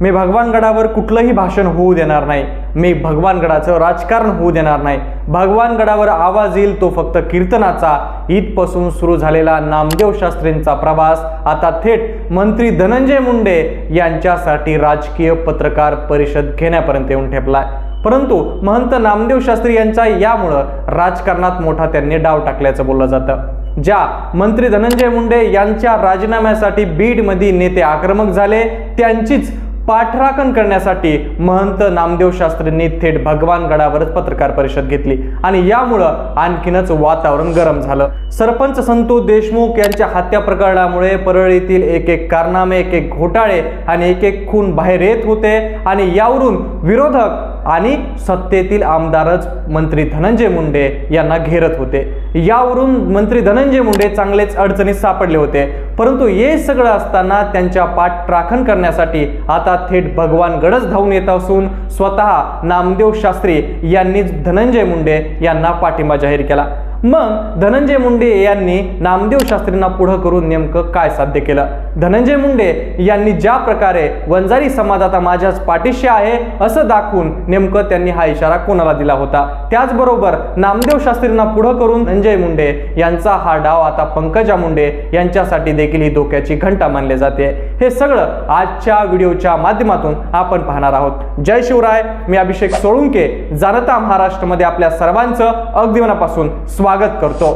मी भगवानगडावर कुठलंही भाषण होऊ देणार नाही. मी भगवानगडाचं राजकारण होऊ देणार नाही. भगवानगडावर आवाज येईल तो फक्त कीर्तनाचा. इथपासून सुरू झालेला नामदेव शास्त्रींचा प्रवास. आता थेट मंत्री धनंजय मुंडे यांच्यासाठी राजकीय पत्रकार परिषद घेण्यापर्यंत येऊन ठेपलाय. परंतु महंत नामदेव शास्त्री यांचा यामुळं राजकारणात मोठा त्यांनी डाव टाकल्याचं बोललं जातं. ज्या मंत्री धनंजय मुंडे यांच्या राजीनाम्यासाठी बीडमध्ये नेते आक्रमक झाले त्यांचीच पाठराखण करण्यासाठी महंत नामदेव शास्त्रींनी थेट भगवान गडावरच पत्रकार परिषद घेतली. आणि यामुळं आणखीनच वातावरण गरम झालं. सरपंच संतू देशमुख यांच्या हत्या प्रकरणामुळे परळीतील एक एक कारनामे एक एक घोटाळे आणि एक एक खून बाहेर येत होते. आणि यावरून विरोधक आणि सत्तेतील आमदारच मंत्री धनंजय मुंडे यांना घेरत होते. यावरून मंत्री धनंजय मुंडे चांगलेच अडचणीत सापडले होते. परंतु हे सगळं असताना त्यांच्या पाठ राखण करण्यासाठी आता थेट भगवान गडच धावून येत असून स्वतः नामदेव शास्त्री यांनीच धनंजय मुंडे यांना पाठिंबा जाहीर केला. मग धनंजय मुंडे यांनी नामदेव शास्त्रींना पुढं करून नेमकं काय साध्य केलं? धनंजय मुंडे यांनी ज्या प्रकारे वंजारी समाज आता माझ्याच पाठीशी आहे असं दाखवून नेमकं त्यांनी हा इशारा कोणाला दिला होता? त्याचबरोबर नामदेव शास्त्रींना पुढं करून धनंजय मुंडे यांचा हा डाव आता पंकजा मुंडे यांच्यासाठी देखील ही धोक्याची घंटा मानले जाते. हे सगळं आजच्या व्हिडिओच्या माध्यमातून आपण पाहणार आहोत. जय शिवराय मी अभिषेक सोळुंके जाणता महाराष्ट्रमध्ये आपल्या सर्वांचं अगदी मनापासून स्वागत करतो.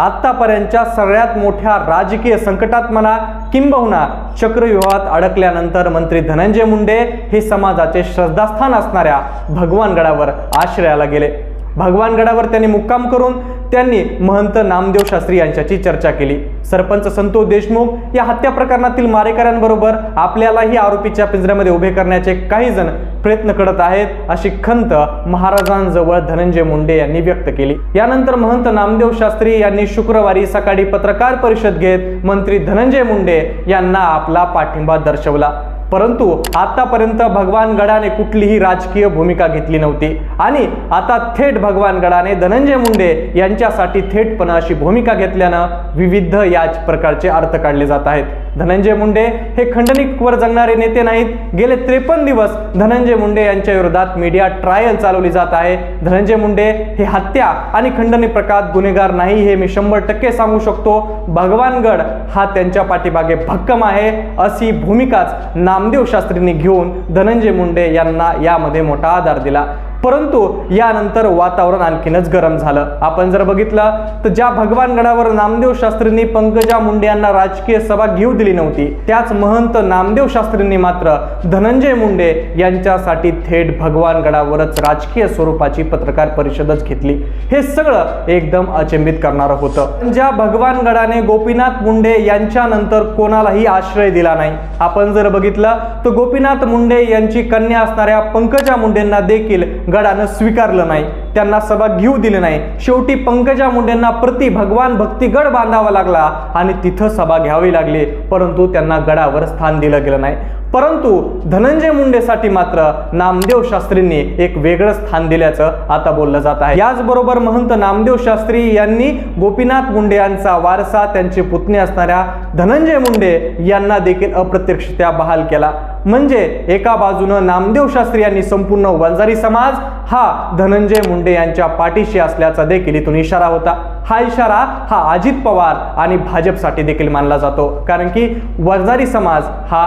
आत्तापर्यंतच्या सगळ्यात मोठ्या राजकीय संकटात म्हणा किंबहुना चक्रव्यूहात अडकल्यानंतर मंत्री धनंजय मुंडे हे समाजाचे श्रद्धास्थान असणाऱ्या भगवानगडावर आश्रयाला गेले. भगवानगडावर त्यांनी मुक्काम करून त्यांनी महंत नामदेव शास्त्री यांच्याची चर्चा केली. सरपंच संतोष देशमुख या हत्या प्रकरणातील मारेकऱ्यांबरोबर आपल्यालाही आरोपीच्या पिंजऱ्यामध्ये उभे करण्याचे काही जण प्रयत्न करत आहेत अशी खंत महाराजांजवळ धनंजय मुंडे यांनी व्यक्त केली. यानंतर महंत नामदेव शास्त्री यांनी शुक्रवारी सकाळी पत्रकार परिषद घेत मंत्री धनंजय मुंडे यांना आपला पाठिंबा दर्शवला. परंतु आतापर्यंत भगवान गडाने कुठलीही राजकीय भूमिका घेतली नव्हती. आणि आता थेट भगवान गडाने धनंजय मुंडे यांच्यासाठी थेटपणा अशी भूमिका घेतल्यानं विविध याच प्रकारचे अर्थ काढले जात आहेत. धनंजय मुंडे हे खंडणीवर जगणारे नेते नाहीत. गेले त्रेपन्न दिवस धनंजय मुंडे यांच्या विरोधात मीडिया ट्रायल चालवली जात आहे. धनंजय मुंडे हे हत्या आणि खंडणी प्रकारात गुन्हेगार नाही हे मी शंभर टक्के सांगू शकतो. भगवानगड हा त्यांच्या पाठीमागे भक्कम आहे. अशी भूमिकाच नामदेव शास्त्रींनी घेऊन धनंजय मुंडे यांना यामध्ये मोठा आधार दिला. परंतु यानंतर वातावरण आणखीनच गरम झालं. आपण जर बघितलं तर ज्या भगवानगडावर नामदेव शास्त्रींनी पंकजा मुंडे यांना राजकीय सभा घेऊ दिली नव्हती त्याच महंत नामदेव शास्त्रींनी मात्र धनंजय मुंडे यांच्यासाठी थेट भगवानगडावरच राजकीय स्वरूपाची पत्रकार परिषदच घेतली. हे सगळं एकदम अचंबित करणारं होतं. ज्या भगवानगडाने गोपीनाथ मुंडे यांच्यानंतर कोणालाही आश्रय दिला नाही. आपण जर बघितलं तर गोपीनाथ मुंडे यांची कन्या असणाऱ्या पंकजा मुंडेंना देखील गडानं स्वीकारलं नाही. त्यांना सभा घेऊ दिली नाही. शेवटी पंकजा मुंडेंना प्रति भगवान भक्तिगड बांधावा लागला आणि तिथं सभा घ्यावी लागली. परंतु त्यांना गडावर स्थान दिलं गेलं नाही. परंतु धनंजय मुंडेसाठी मात्र नामदेव शास्त्रींनी एक वेगळं स्थान दिल्याचं आता बोललं जात आहे. याचबरोबर महंत नामदेव शास्त्री यांनी गोपीनाथ मुंडे यांचा वारसा त्यांचे पुतणे असणाऱ्या धनंजय मुंडे यांना देखील अप्रत्यक्षरित्या बहाल केला. म्हणजे एका बाजूनं नामदेव शास्त्री यांनी संपूर्ण वंजारी समाज हा धनंजय मुंडे यांच्या पाठीशी असल्याचा देखील इथून इशारा होता. हा इशारा हा अजित पवार आणि भाजपसाठी देखील मानला जातो. कारण की वंजारी समाज हा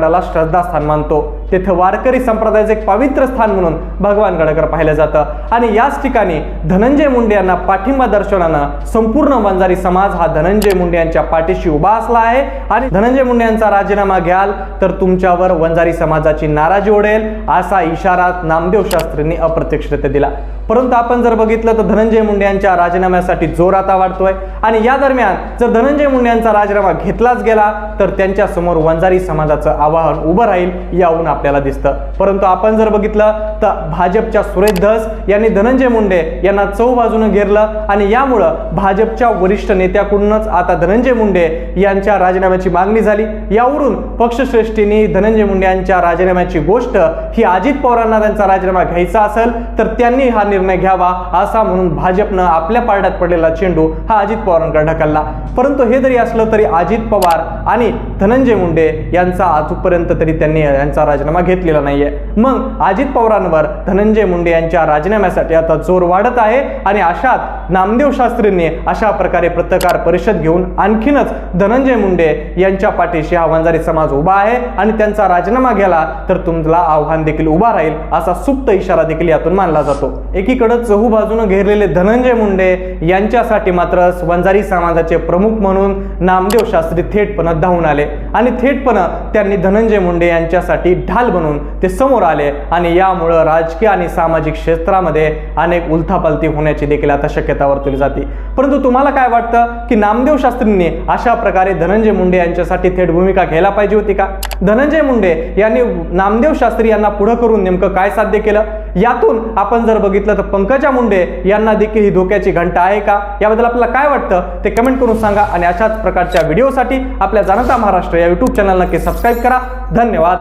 गडाला श्रद्धास्थान मानतो. तेथे वारकरी संप्रदायाचं एक पवित्र स्थान म्हणून भगवान गडकर पाहिलं जातं. आणि याच ठिकाणी धनंजय मुंडे यांना पाठिंबा दर्शवण्यानं संपूर्ण वंजारी समाज हा धनंजय मुंडे यांच्या पाठीशी उभा असला आहे. आणि धनंजय मुंडे यांचा राजीनामा घ्याल तर तुमच्यावर वंजारी समाजाची नाराजी ओढेल असा इशारा नामदेव शास्त्रींनी अप्रत्यक्षरित्या दिला. परंतु आपण जर बघितलं तर धनंजय मुंडे यांच्या राजीनाम्यासाठी जोर आता वाढतोय. आणि या दरम्यान जर धनंजय मुंडे यांचा राजीनामा घेतलाच गेला तर त्यांच्यासमोर वंजारी समाजाचं आवाहन उभं राहील याहून आपल्याला दिसतं. परंतु आपण जर बघितलं तर भाजपच्या सुरेश धस यांनी धनंजय मुंडे यांना चौ बाजूनं घेरलं आणि यामुळं भाजपच्या वरिष्ठ नेत्याकडूनच आता धनंजय मुंडे यांच्या राजीनाम्याची मागणी झाली. यावरून पक्षश्रेष्ठींनी धनंजय मुंडे यांच्या राजीनाम्याची गोष्ट ही अजित पवारांना त्यांचा राजीनामा घ्यायचा असेल तर त्यांनी हा निर्णय घ्यावा असा म्हणून भाजपनं आपल्या पारड्यात पडलेला चेंडू हा अजित पवारांकडे ढकलला. परंतु हे जरी असलं तरी अजित पवार आणि धनंजय मुंडे यांचा आजपर्यंत तरी त्यांनी यांचा राजीनामा घेतलेला नाहीये. मग अजित पवारांवर धनंजय मुंडे यांच्या राजीनाम्यासाठी आता जोर वाढत आहे आणि अशात नामदेव शास्त्रींनी अशा प्रकारे पत्रकार परिषद घेऊन आणखीनच धनंजय मुंडे यांच्या पाठीशी हा वंजारी समाज उभा आहे आणि त्यांचा राजीनामा गेला तर तुमला आव्हान देखील उभा राहील असा सुप्त इशारा देखील यातून मानला जातो. एकीकडे चहू बाजूने घेरलेले धनंजय मुंडे यांच्यासाठी मात्र वंजारी समाजाचे प्रमुख म्हणून नामदेव शास्त्री थेटपणे धावून आले. आणि थेटपणे त्यांनी धनंजय मुंडे यांच्यासाठी ढा ढाल बनून ते समोर आले आणि यामुळं राजकीय आणि सामाजिक क्षेत्रामध्ये अनेक उलथापालथी होण्याची देखील आता शक्यता वर्तवली जाते. परंतु तुम्हाला काय वाटतं की नामदेव शास्त्रींनी अशा प्रकारे धनंजय मुंडे यांच्यासाठी थेट भूमिका घ्यायला पाहिजे होती का? धनंजय मुंडे यांनी नामदेव शास्त्री यांना पुढं करून नेमकं काय साध्य केलं? यातून आपण जर बघितलं तर पंकजा मुंडे यांना देखील ही धोक्याची घंटा आहे का? याबद्दल आपल्याला काय वाटतं? ते कमेंट करून सांगा आणि अशाच प्रकारच्या व्हिडिओसाठी आपल्या जाणता महाराष्ट्र या यूट्यूब चॅनल नक्की सबस्क्राईब करा. धन्यवाद.